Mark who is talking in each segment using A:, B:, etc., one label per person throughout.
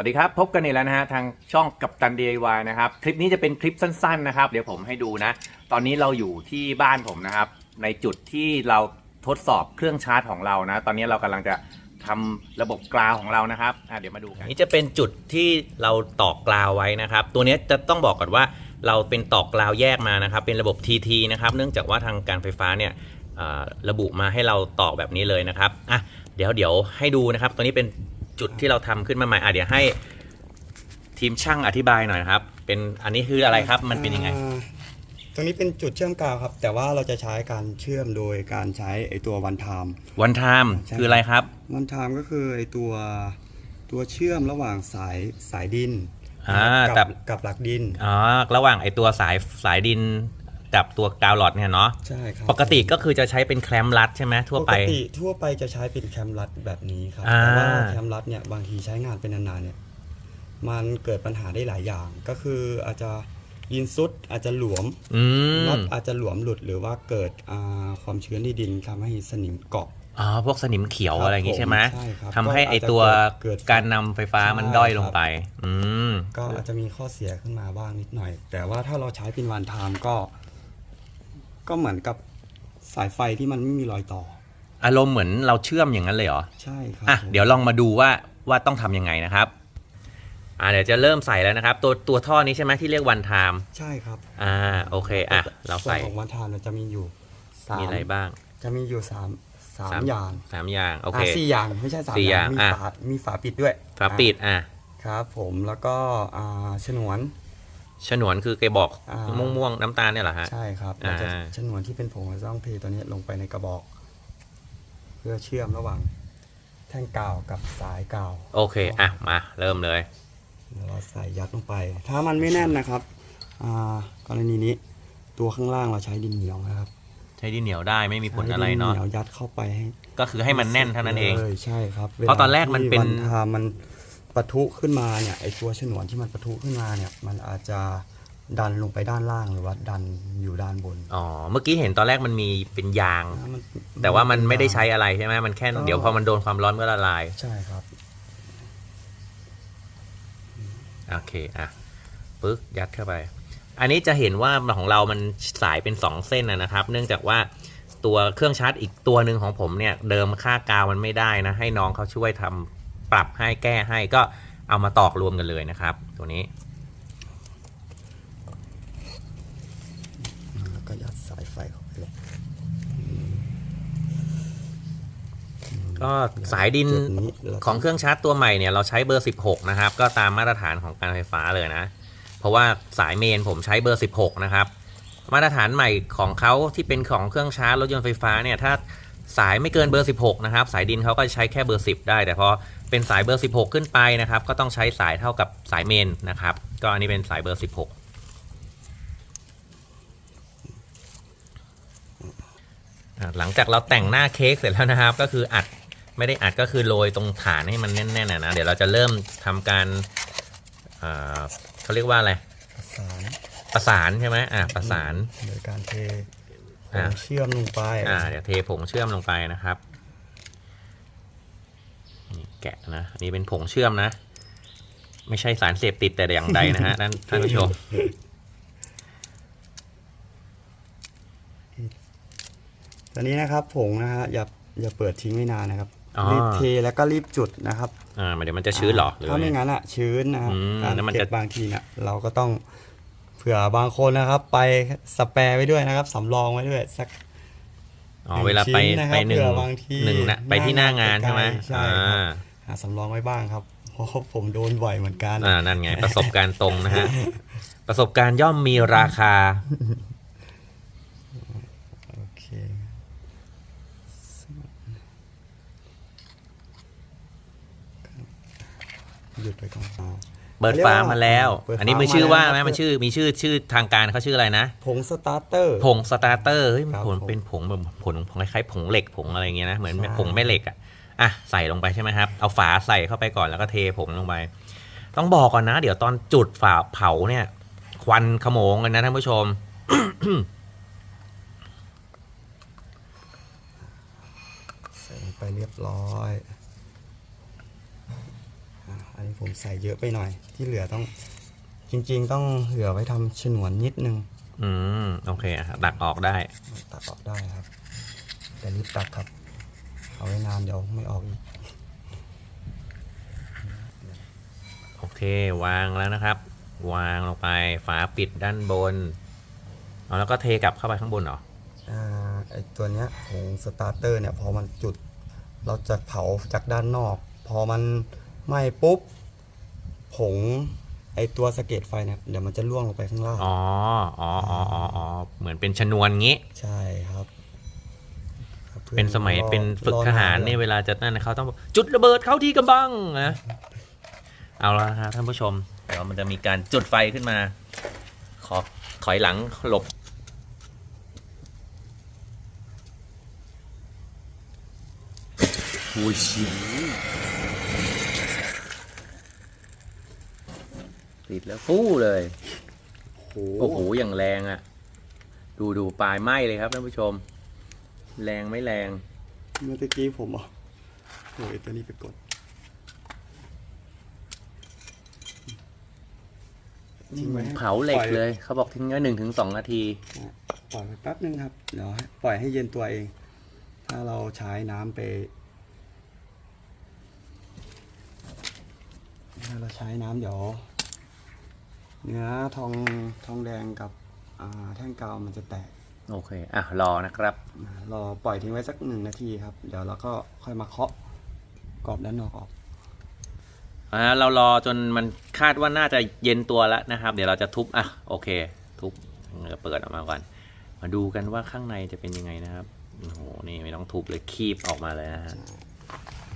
A: วัสดีครับ พบกันอีกแล้วนะฮะทางช่องกับตัน DIY นะครับ คลิปนี้จะเป็นคลิปสั้นๆนะครับ เดี๋ยวผมให้ดูนะ ตอนนี้เราอยู่ที่บ้านผมนะครับ ในจุดที่เราทดสอบเครื่องชาร์จของเรานะ ตอนนี้เรากำลังจะทำระบบกราวของเรานะครับอะเดี๋ยวมาดูกัน
B: นี่จะเป็นจุดที่เราตอกกราวไว้นะครับ ตัวนี้จะต้องบอกก่อนว่าเราเป็นตอกกราวแยกมานะครับ เป็นระบบ TT นะครับ เนื่องจากว่าทางการไฟฟ้าเนี่ยระบุมาให้เราตอกแบบนี้เลยนะครับอะเดี๋ยวเดี๋ยวให้ดูนะครับ ตัวนี้เป็น จุดที่เราทำขึ้นมาใหม่อะเดี๋ยวให้ทีมช่างอธิบายหน่อยนะครับ เป็นอันนี้คืออะไรครับมันเป็นยังไง
C: อ่าตรงนี้เป็นจุดเชื่อมกาวครับ แต่ว่าเราจะใช้การเชื่อมโดยการใช้ไอตัววันไทม์
B: วันไทม์
C: ใช่
B: คืออะไรครับ
C: วันไทม์ก็คือไอตัวตัวเชื่อมระหว่างสายสายดิน
B: อ่า
C: กั
B: แต่
C: กับหลักดิน
B: อ๋อระหว่างไอตัวสายสายดิน กับตัวกาวหลอดเนี่ยเนาะ
C: ใช่ครับ
B: ปกติก็คือจะใช้เป็นแคลมรัดใช่ไหมทั่วไป
C: ปกติทั่วไปจะใช้เป็นแคมรัดแบบนี้ครับ
B: อ่า
C: แต่ว่าแคมรัดเนี่ยบางทีใช้งานเป็นนานๆเนี่ยมันเกิดปัญหาได้หลายอย่างก็คืออาจจะดินซุดอาจจะหลวม
B: อืม
C: น็อตอาจจะหลวมหลุดหรือว่าเกิดอ่าความชื้นในดินทำให้สนิมเกาะ
B: อ๋อพวกสนิมเขียว
C: ครับ
B: อะไรอย่างงี้ใช่ไหม
C: ผมใช่ครับ
B: ทำให้ไอ
C: ก็อาจจะ
B: ตัว
C: เกิด
B: การนำไฟฟ้ามัน
C: ใช่
B: ด้อยลง
C: ครับ
B: ไป อืม
C: ก็อาจจะมีข้อเสียขึ้นมาบ้างนิดหน่อย แต่ว่าถ้าเราใช้เป็นวันไทม์ก็ ก็เหมือนกับสายไฟที่มันไม่มีรอยต่อ
B: อารมณ์เหมือนเราเชื่อมอย่างนั้นเลยเหรอ
C: ใช่ครับ
B: อะ
C: ผม
B: เดี๋ยวลองมาดูว่าว่าต้องทำยังไงนะครับ อ่าเดี๋ยวจะเริ่มใส่แล้วนะครับ ตัวตัวท่อนี้ใช่ไหมที่เรียกวันไทม์
C: ใช่ครับ
B: อ่าโอเคอะเราใส่
C: วนของวันไทม์เราจะมีอยู่สาม
B: มีอะไรบ้าง
C: จะมีอยู่สามสาม
B: สาม
C: อย่าง
B: สามอย่างโอเคะ
C: สี่อย่างไม่ใช่สาม
B: สี่อย่าง
C: มี
B: อะ
C: ฝามีฝาปิดด้วย
B: ฝาปิดอะ
C: ครับผมแล้วก็อ่าฉนวน
B: ฉนวนคือแกบอก
C: อ่า
B: ม่วงม่วงๆน้ำตาลเนี่ยเหรอฮะ
C: ใช่ครับเราจะ
B: อ่า
C: ฉนวนที่เป็นผงเราจะต้องเทตัวนี้ลงไปในกระบอก เพื่อเชื่อมระหว่าง แท่งกาวกับสายกาว
B: โอเคอะมาเริ่มเลย
C: เดี๋ยวเราใส่ยัดลงไป ถ้ามันไม่แน่นนะครับอ่ากรณีนี้ ตัวข้างล่างเราใช้ดินเหนียวนะครับ
B: ใช้ดินเหนียวได้ไม่มีผล
C: ใช้
B: อะไร
C: ดิน
B: เนาะ
C: เหนียวยัดเข้าไปให้
B: ก็คือให้มันแน่นเท่านั้นเอง
C: ลยใช่ครับ
B: เพราะตอนแรกมันเป็น
C: วลาที่วัทามัน ปะทุขึ้นมาเนี่ยไอตัวฉนวนที่มันปะทุขึ้นมาเนี่ยมันอาจจะดันลงไปด้านล่างหรือว่าดันอยู่ด้านบน
B: อ๋อ เมื่อกี้เห็นตอนแรกมันมีเป็นยาง
C: นะมัน
B: แต่ว่ามันไม่ได้ใช้อะไรใช่ไหมมันแค่
C: ก็
B: เดี๋ยวพอมันโดนความร้อนก็ละลาย
C: ใช่ครับ
B: โอเค อะ ปึ๊ก ยัดเข้าไป อันนี้จะเห็นว่าของเรามันสายเป็น 2 เส้นนะนะครับ เนื่องจากว่าตัวเครื่องชาร์จอีกตัวหนึ่งของผมเนี่ย เดิมค่ากาวมันไม่ได้นะ ให้น้องเขาช่วยทำ ปรับให้แก้ให้ก็เอามาตอกรวมกันเลยนะครับ ตัวนี้
C: แล้วก็ยัดสายไฟเข้าไปเลย
B: ก็สายดิน
C: จุดนี้แล้วก็
B: ของเครื่องชาร์จตัวใหม่เนี่ยเราใช้เบอร์ 16 นะครับ ก็ตามมาตรฐานของการไฟฟ้าเลยนะ เพราะว่าสายเมนผมใช้เบอร์ 16 นะครับ มาตรฐานใหม่ของเขาที่เป็นของเครื่องชาร์จรถยนต์ไฟฟ้าเนี่ยถ้า สายไม่เกินเบอร์ 16 นะครับ สายดินเขาก็จะใช้แค่เบอร์ 10 ได้ แต่พอเป็นสายเบอร์ 16 ขึ้นไปนะครับ ก็ต้องใช้สายเท่ากับสายเมนนะครับ ก็อันนี้เป็นสายเบอร์ 16อะหลังจากเราแต่งหน้าเค้กเสร็จแล้วนะครับ ก็คืออัดไม่ได้อัดก็คือโรยตรงฐานให้มันแน่นๆนะนะเดี๋ยวเราจะเริ่มทำการอ่าเขาเรียกว่าอะไร
C: ประสาน
B: ประสานใช่ไหมอ่าประสาน
C: โดยการเท ผ
B: อ่า
C: งเชื่อมลงไป
B: อ่าเดี๋ยวเทผงเชื่อมลงไปนะครับนี่แกะนะอันนี่เป็นผงเชื่อมนะ ไม่ใช่สารเสพติดแต่อย่างใดนะฮะท่านท่านผู้ชม
C: ตอนนี้นะครับผงนะฮะอย่าอย่าเปิดทิ้งไว้นานนะครับ
B: อ๋อ
C: รีบเทแล้วก็รีบจุดนะครับ
B: อ่าเดี๋ยวมันจะชื้นเหรอหรือ
C: ถ้า
B: ว่า
C: ไม่
B: ไง
C: งั้นอะชื้นนะครับ
B: อืม
C: การ
B: แล้วมัน
C: เก็
B: จะ
C: บบางทีเนี่ยเราก็ต้อง เผื่อบางคนนะครับ ไปสแปร์ไว้ด้วยนะครับสำรองไว้ด้วยสัก
B: อ๋อเวลาไป
C: ชิ้นนะครับ
B: ไปหนึ่ง
C: เผื่อบางที
B: หนึ่งนะไปที่หน้างานใช่ไหม
C: ใช่
B: อ่า
C: ครับหาสำรองไว้บ้างครับเพราะผมโดนบ่อยเหมือนกัน
B: อ่านั่นไง ประสบการณ์ตรงนะฮะ ประสบการณ์ย่อมมีราคา
C: โอเค หยุดไปก่อนอ่า
B: เปิดฟ้ามาแล้ว
C: เปิดฟ้า
B: อันนี้มีชื่อว่าไหม
C: มาแล้ว
B: มันชื่อมีชื่อชื่อทางการเขาชื่ออะไรนะ
C: ผงสตาร์เตอร์
B: ผงสตาร์เตอร์เฮ้ยมัน
C: ครับ
B: ผง
C: ผม
B: เป็นผงแบบผงผงคล้ายๆผงเหล็กผงอะไรเงี้ยนะเหมือน
C: ใช่
B: ผงแม่เหล็กอะอะใส่ลงไปใช่ไหมครับ เอาฝาใส่เข้าไปก่อนแล้วก็เทผงลงไป ต้องบอกก่อนนะ เดี๋ยวตอนจุดฝาเผาเนี่ย ควันขโมงกันนะท่านผู้ชม
C: ใส่ไปเรียบร้อยอะอันนี้นี้ ผมใส่เยอะไปหน่อย ที่เหลือต้อง จริง ๆ ต้องเหลือไว้ทำฉนวนนิดนึง
B: อืมโอเคอะดักออกได้
C: ตัดออกได้ครับ แต่รีบตัดครับ เอาไว้นานเดี๋ยวไม่ออกอีก
B: โอเควางแล้วนะครับ วางลงไปฝาปิดด้านบนเอาแล้วก็เทกลับเข้าไปข้างบนเหรอ
C: อ่าไอตัวเนี้ยผงสตาร์เตอร์เนี่ยพอมันจุด เราจะเผาจากด้านนอก พอมันไหม้ปุ๊บ ผงไอตัวสะเก็ดไฟเนี่ยเดี๋ยวมันจะล่วงลงไปข้างล่าง
B: อ๋ออ๋ออ๋ออ๋ออ๋อเหมือนเป็นชนวนงี้
C: ใช่ครับครับพื่อ
B: เป็นสมัย
C: รอ
B: เป็นฝึก
C: รอ
B: ทหาร
C: ด้ว
B: เนี่ยเวลาจะนั่นนะเขาต้องบอกจุดระเบิดเข้าที่กำบังนะเอาละครับท่านผู้ชมเดี๋ยวมันจะมีการจุดไฟขึ้นมา ขอถอยหลังหลบ
A: อุ้ยชิ ติดแล้วฟู่เลย
C: โอ้
A: โอ้
C: โห
A: โหอย่างแรงอะ่ะ ดูดูปลายไหม้เลยครับท่านผู้ชม แรงไม่แรง
C: เมื่อตะกี้ผมเอะโอ้ยตัวนี้ไปกด ทิ้งไว้ให้
A: เผาเหล็
C: ป
A: ก
C: อย
A: เลย เขาบอกทิ้งไว้หนึ่งถึงสองนาที
C: ปล่อยไปแป๊บนึงครับ เดี๋ยวให้ปล่อยให้เย็นตัวเอง ถ้าเราใช้น้ำไป ถ้าเราใช้น้ำเดี๋ยว เนื้อทองทองแดงกับอ่าแท่งกาวมันจะแตก
A: โอเค อะ รอนะครับ
C: อ่ารอปล่อยทิ้งไว้สักหนึ่งนาทีครับ เดี๋ยวเราก็ค่อยมาเคาะกรอบด้านนอกออก
B: อ่าเรารอจนมันคาดว่าน่าจะเย็นตัวแล้วนะครับ เดี๋ยวเราจะทุบ อะ โอเค ทุบเราเปิดออกมาก่อน มาดูกันว่าข้างในจะเป็นยังไงนะครับ โอ้โห นี่ไม่ต้องทุบเลยคีบออกมาเลยนะฮะ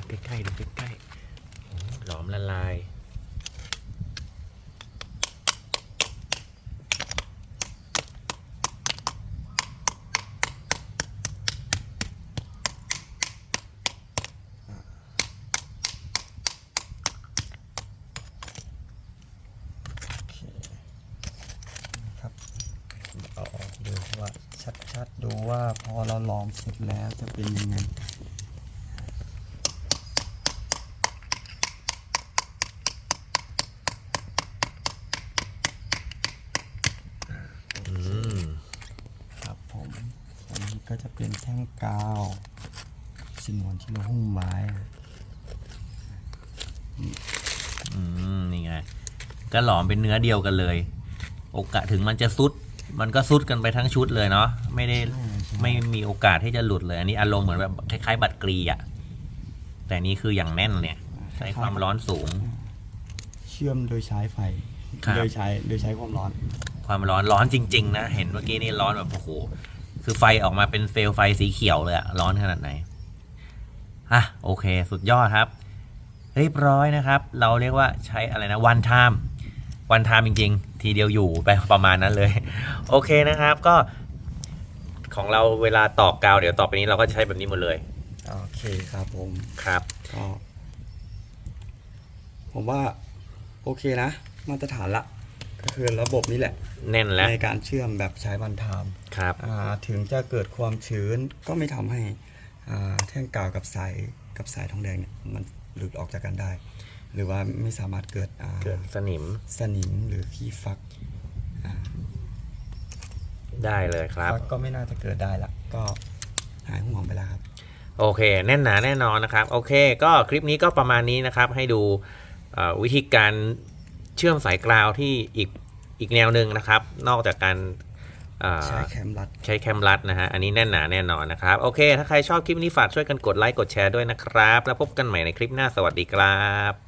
B: ใกล้ๆดูใกล้ๆโอ้โหหลอมละลาย
C: โอเคนะครับเอาออกดูว่า ชัดดูว่าพอเราลอมเสร็จแล้วจะเป็นยังไงครับผมอันนี้ก็จะเป็นแท่งกาวชนวนที่เราหุ้มไว้
B: อืมนี่ไง ก็หลอมเป็นเนื้อเดียวกันเลย โอกาสถึงมันจะซุด มันก็ซุดกันไปทั้งชุดเลยเนาะไม่ได้
C: ใช่ใช่
B: ไม่มีโอกาสที่จะหลุดเลย อันนี้อารมณ์เหมือนแบบคล้ายๆ บัตรกรีอะแต่นี่คืออย่างแน่นเนี่ย ใช้ความร้อนสูง
C: เชื่อมโดยใช้ไฟ
B: ครับ
C: โดยใช้โดยใช้ความร้อน
B: ความร้อนร้อนจริง ๆ นะ เห็นเมื่อกี้นี่ร้อนแบบโอ้โหคือไฟออกมาเป็นเฟลไฟสีเขียวเลยอะร้อนขนาดไหนอะโอเค สุดยอดครับ เรียบร้อยนะครับ เราเรียกว่าใช้อะไรนะวันไทม์ วันไทม์จริง ๆ ทีเดียวอยู่ไปประมาณนั้นเลย โอเคนะครับก็ของเราเวลาตอกกาวเดี๋ยวต่อไปนี้เราก็จะใช้แบบนี้หมดเลย
C: โอเคครับผม
B: ครับ
C: ก็ผมว่าโอเคนะ มาตรฐานละก็คือระบบนี้แหละ
B: แน่นแล้ว
C: ในการเชื่อมแบบใช้บันทาม
B: ครับ
C: อ่าถึงจะเกิดความชื้นก็ไม่ทำให้อ่าแท่งกาวกับสายกับสายทองแดงเนี่ยมันหลุดออกจากกันได้ หรือว่าไม่สามารถเกิดอ่า
B: เกิดสนิม
C: สนิมหรือขี้ฟักอ่า
B: ได้เลยครับ
C: ฟักก็ไม่น่าจะเกิดได้ละก็หายห่วงไปแล้วครับ
B: โอเค แน่นหนาแน่นอนนะครับ โอเค ก็คลิปนี้ก็ประมาณนี้นะครับ ให้ดูเอ่อวิธีการเชื่อมสายกราวที่อีกอีกแนวหนึ่งนะครับ นอกจากการเอ่อ
C: ใช้แคมรัด
B: ใช้แคมรัดนะฮะ อันนี้แน่นหนาแน่นอนนะครับ โอเค ถ้าใครชอบคลิปนี้ฝากช่วยกันกดไลค์ กดแชร์ด้วยนะครับ แล้วพบกันใหม่ในคลิปหน้า สวัสดีครับ